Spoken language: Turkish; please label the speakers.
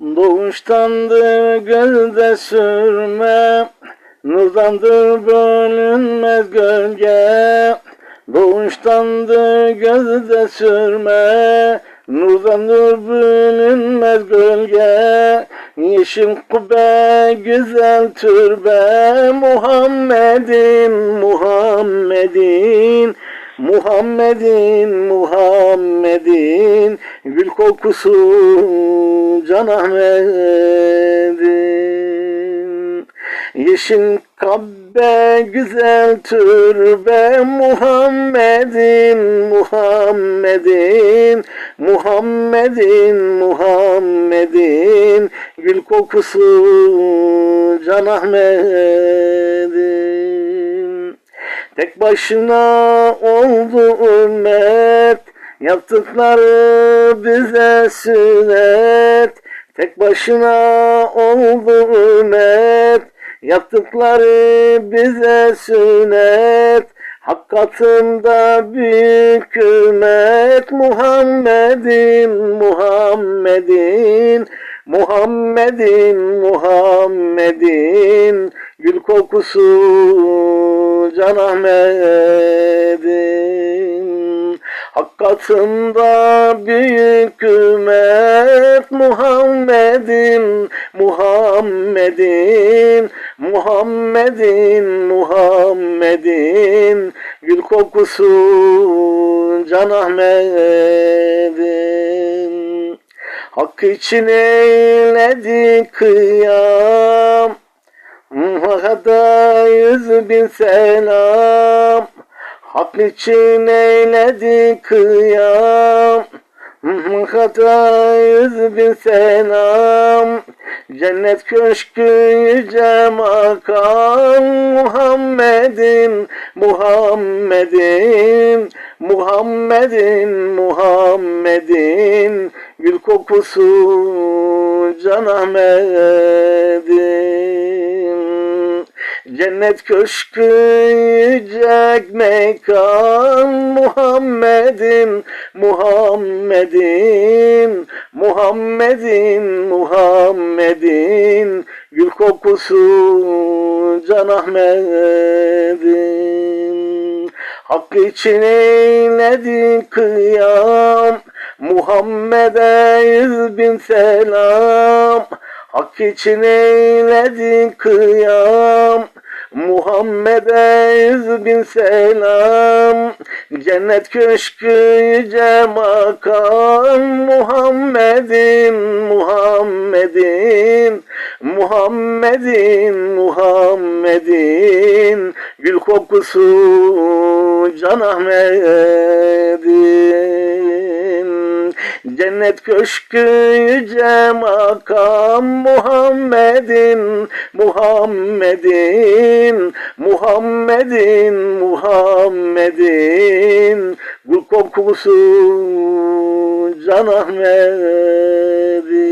Speaker 1: Doğuştandır gözde sürme, nurdandır bölünmez gölge. Doğuştandır gözde sürme, nurdandır bölünmez gölge. Yeşil kubbe güzel türbe, Muhammed'in, Muhammed'in. Muhammed'in, Muhammed'in Gül kokusu Can Ahmet'in Yeşil kabbe güzel türbe Muhammed'in, Muhammed'in Muhammed'in, Muhammed'in Gül kokusu Can Ahmet'in Tek başına oldu ümmet Yaptıkları bize sünnet Tek başına oldu ümmet Yaptıkları bize sünnet. Hak katında büyük ümmet Muhammed'in, Muhammed'in Muhammed'in, Muhammed'in. Gül kokusu Can Ahmet'in Hak katında büyük ümmet Muhammed'in, Muhammed'in Muhammed'in, Muhammed'in Gül kokusu Can Ahmet'in. Hak için eyledi kıyam Hakada yüz bin selam Hak için eyledi kıyam. Hakada yüz bin selam Cennet köşkü yüce makam. Muhammed'in, Muhammed'in Muhammed'in, Muhammed'in. Gül kokusu Can Ahmet'in Cennet köşkü yüce mekan Muhammed'in, Muhammed'in Muhammed'in, Muhammed'in Gül kokusu Can Ahmet'in Hakkı için eyledi kıyam Muhammed'e yüz bin selam Hak için eyledi kıyam Muhammed'e yüz bin selam. Cennet köşkü yüce makam Muhammed'in, Muhammed'in Muhammed'in, Muhammed'in. Gül kokusu Can Ahmet'in Cennet köşkü yüce makam Muhammed'in, Muhammed'in Muhammed'in, Muhammed'in. Gül kokusu Can Ahmet'in